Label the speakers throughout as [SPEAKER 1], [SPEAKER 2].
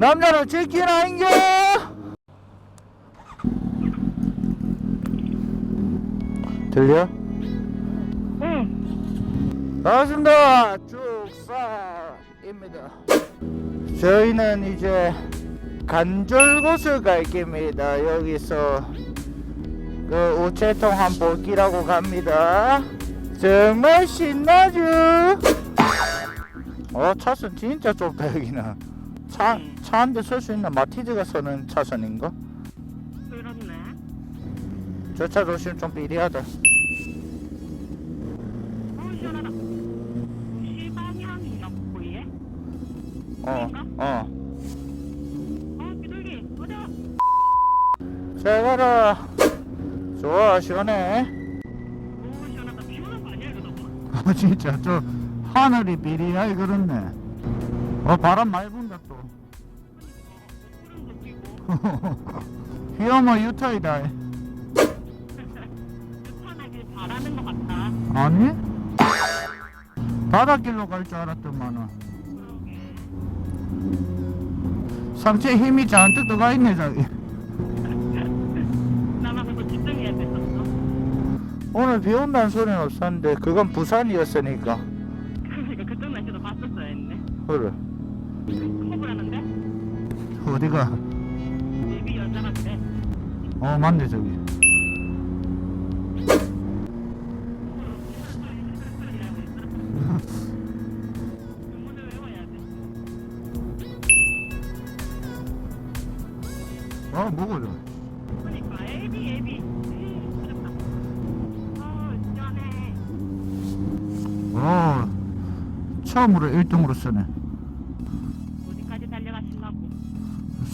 [SPEAKER 1] 남자는 치킨 아닌겨? 들려?
[SPEAKER 2] 응.
[SPEAKER 1] 반갑습니다. 쭉사입니다. 저희는 이제 간절곶을 갈 겁니다. 여기서 그 우체통 한 볼기라고 갑니다. 정말 신나죠? 어 차선 진짜 좁다 여기는. 차, 차 한 대 쓸 수 있는 마티즈가 서는 차선인가?
[SPEAKER 2] 그렇네.
[SPEAKER 1] 저 차 조심 좀 삐리하다.
[SPEAKER 2] 어, 시원하다.
[SPEAKER 1] 어, 어.
[SPEAKER 2] 어, 비둘기. 어디야?
[SPEAKER 1] 잘 가라. 좋아, 시원해.
[SPEAKER 2] 오, 시원하다. 비 오는 거 아니야, 이거 너무?
[SPEAKER 1] 아, 진짜, 저, 하늘이 비리하게 그렇네. 어, 바람 많이 분
[SPEAKER 2] 끼고.
[SPEAKER 1] 휘어머 유타이다.
[SPEAKER 2] 급하게 바라는 것 같다.
[SPEAKER 1] 아니? 바닷길로 갈 줄 알았더만은. 상체에 힘이 잔뜩 들어가 있네, 저기.
[SPEAKER 2] 나만 그거 집중해야 됐었어.
[SPEAKER 1] 오늘 비 온다는 소리는 없었는데, 그건 부산이었으니까.
[SPEAKER 2] 그러니까 그쪽 날씨도 봤었어야 했네.
[SPEAKER 1] 그래.
[SPEAKER 2] 커브라는데?
[SPEAKER 1] 어디가? 어, 맞네, 저기.
[SPEAKER 2] 주문을 외워야 돼.
[SPEAKER 1] 어, 먹어줘.
[SPEAKER 2] 그러니까 애비 애비. 에이, 그렇다. 어, 시원해.
[SPEAKER 1] 어, 처음으로 1등으로 쓰네.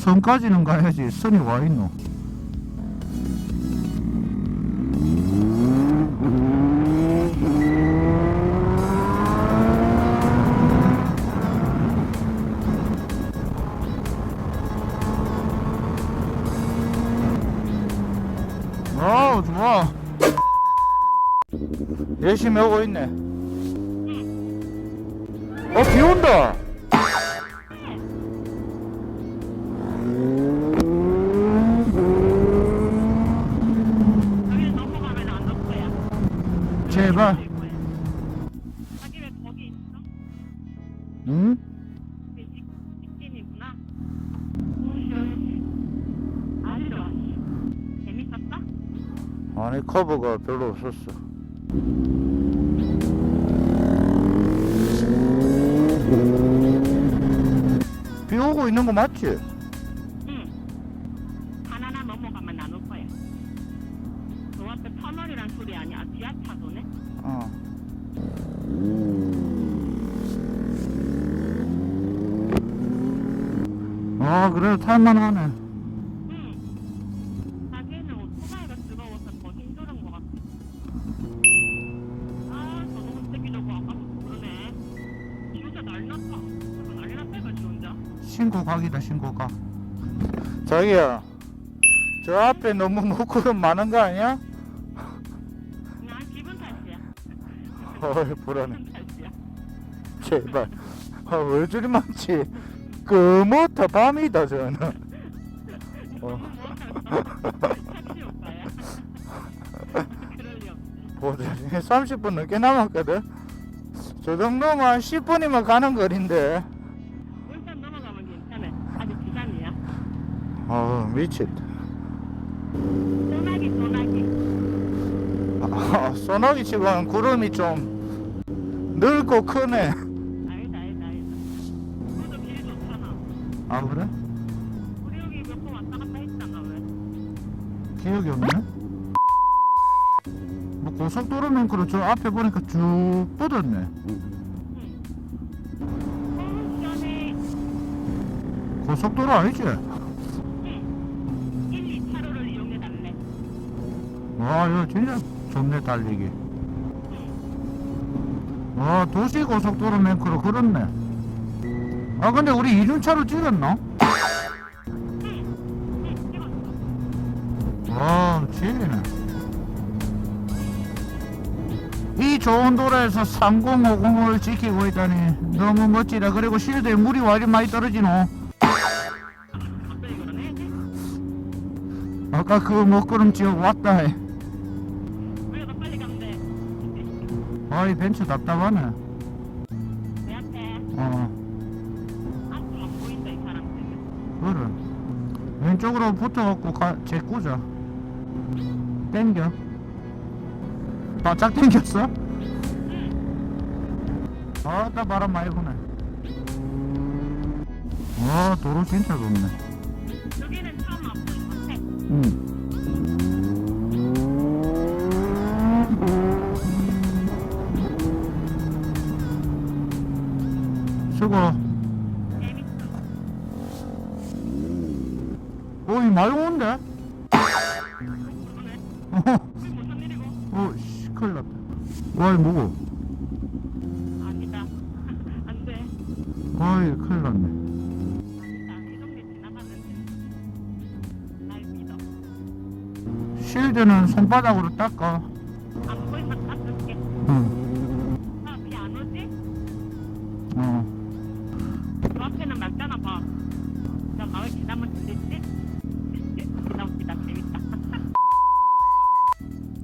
[SPEAKER 1] 선까지는 가야지. 선이 와 있노. 아 좋아. 열심히 하고 있네. 어, 비 온다. 응?
[SPEAKER 2] 직-. 재밌었어?
[SPEAKER 1] 아니 커브가 별로 없었어. 비 오고 있는 거 맞지?
[SPEAKER 2] 아
[SPEAKER 1] 그래도 탈만하네.
[SPEAKER 2] 응. 자기는 오토바이가 뜨거워서 더 힘들은 것 같아. 아, 새끼 저거 아까부터 그러네. 지 혼자 난리 났다. 저거 난리 났다 이거 지 혼자.
[SPEAKER 1] 신고 각이다 신고 각. 자기야, 저 앞에 너무 노크름 많은 거 아니야?
[SPEAKER 2] 난 기분 탓이야.
[SPEAKER 1] 어이 불안해.
[SPEAKER 2] 기분 탓이야.
[SPEAKER 1] 제발. 아, 왜 저리 많지? 그모터 밤이다 저는. 어.
[SPEAKER 2] 택시 오빠야. 그럴 리 없지.
[SPEAKER 1] 보자. 30분 넘게 남았거든. 저 정도면 10분이면 가는 거리인데.
[SPEAKER 2] 울산 넘어가면 괜찮아. 아직 시간이야.
[SPEAKER 1] 아 미쳤다.
[SPEAKER 2] 소나기 소나기.
[SPEAKER 1] 아, 소나기 치고는 구름이 좀 넓고 크네.
[SPEAKER 2] 아
[SPEAKER 1] 그래?
[SPEAKER 2] 우리 여기 몇 번 왔다 갔다 했잖아 왜?
[SPEAKER 1] 기억이 없네. 뭐 고속도로는 그렇죠. 앞에 보니까 쭉 뻗었네. 고속도로 아니지?
[SPEAKER 2] 응. 1, 2차로를 이용해 달래.
[SPEAKER 1] 와 이거 진짜 좋네 달리기. 와 도시 고속도로 맨크로 그렇네. 아 근데 우리 이륜차로 찍었나? 와 지리네. 이 좋은 도로에서 3050을 지키고 있다니 너무 멋지다. 그리고 실드에 물이 와리 많이 떨어지노. 아까 그 먹구름 지역 왔다 해. 아이 벤츠 답답하네. 왼쪽으로 붙어갖고 가, 제 꾸자. 땡겨. 바짝 땡겼어?
[SPEAKER 2] 응.
[SPEAKER 1] 아따 바람 많이 부네. 와 도로 진짜 좋네.
[SPEAKER 2] 여기는 처음 못해.
[SPEAKER 1] 응. 많이 오는데? 어? 어, 씨, 큰일 났다. 와, 이 뭐고?
[SPEAKER 2] 아니다. 안 돼.
[SPEAKER 1] 큰일 났네.
[SPEAKER 2] 아니다. 이. 날 믿어.
[SPEAKER 1] 실드는 손바닥으로 닦아.
[SPEAKER 2] 안 보이면 닦을게.
[SPEAKER 1] 응,
[SPEAKER 2] 아, 비안 오지?
[SPEAKER 1] 어.
[SPEAKER 2] 그 앞에는 맑잖아 봐. 나 마을 지나면 들리지?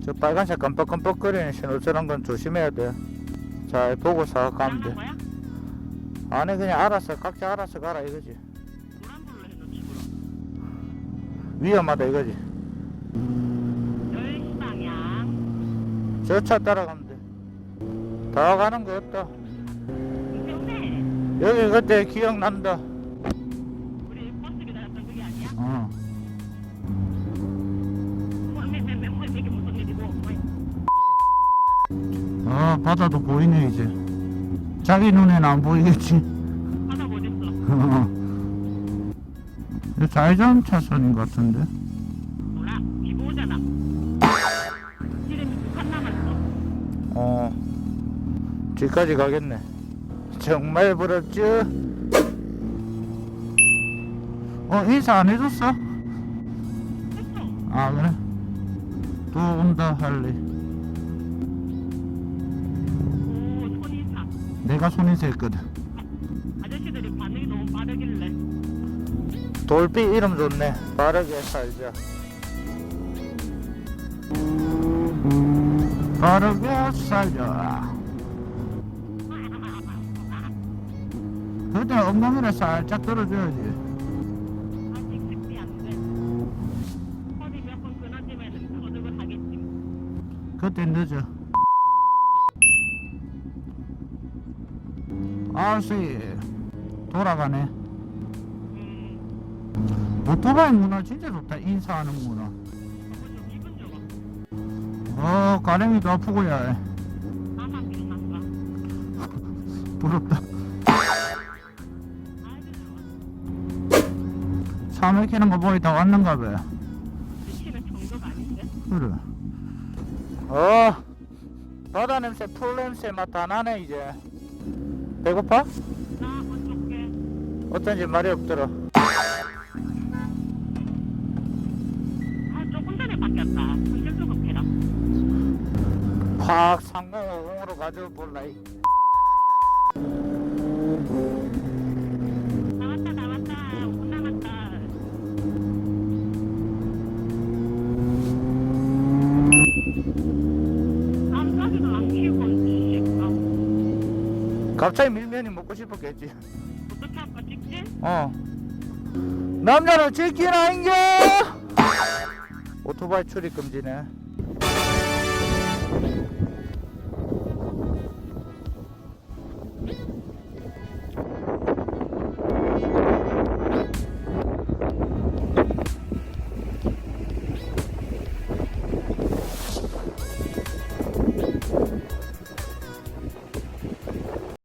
[SPEAKER 1] 저 빨간색 깜빡깜빡거리는 신호처럼 건 조심해야 돼. 잘 보고서 가면
[SPEAKER 2] 지나간
[SPEAKER 1] 돼.
[SPEAKER 2] 거야?
[SPEAKER 1] 아니, 그냥 알아서, 각자 알아서 가라 이거지.
[SPEAKER 2] 노란불로.
[SPEAKER 1] 위험하다 이거지.
[SPEAKER 2] 10시 방향.
[SPEAKER 1] 저 차 따라가면 돼. 다 가는 거 없다.
[SPEAKER 2] 이제 오네.
[SPEAKER 1] 여기 그때 기억난다.
[SPEAKER 2] 아,
[SPEAKER 1] 바다도 보이네, 이제. 자기 눈에는 안 보이겠지.
[SPEAKER 2] 있어.
[SPEAKER 1] 이 좌회전 차선인 것 같은데.
[SPEAKER 2] 몰라. 비고 오잖아. 남았어.
[SPEAKER 1] 어. 뒤까지 가겠네. 정말 부럽죠? 어, 인사 안 해줬어?
[SPEAKER 2] 했어.
[SPEAKER 1] 아, 그래? 또 온다, 할리. 내가 손인사 했거든.
[SPEAKER 2] 아저씨들이 반응이 너무 빠르길래.
[SPEAKER 1] 돌비 이름 좋네. 빠르게 살자. 빠르게 살자. 그때 엉덩이를 살짝 들어줘야지.
[SPEAKER 2] 아직 색이 안 돼. 허리 몇번 끊어지면은 거듭을 하겠지.
[SPEAKER 1] 그때 늦어. 아씨 돌아가네.
[SPEAKER 2] 음,
[SPEAKER 1] 오토바이 문화 진짜 좋다. 인사하는 문화. 어 가랭이도.
[SPEAKER 2] 나만 비난가.
[SPEAKER 1] 부럽다. 차 막히는 거 보니 다 왔는가 봐. 그래. 어, 바다 냄새, 풀 냄새 맛 다 나네 이제. 배고파?
[SPEAKER 2] 나 어떻게?
[SPEAKER 1] 어쩐지 말이 없더라.
[SPEAKER 2] 아 조금 전에 바뀌었다. 성질 조급해라.
[SPEAKER 1] 확 상공오공으로 가져볼라. 이. 갑자기 밀면이 먹고 싶었겠지.
[SPEAKER 2] 어떻게 할까 찍지?
[SPEAKER 1] 어. 남자는 지킨 아인겨! 오토바이 출입 금지네.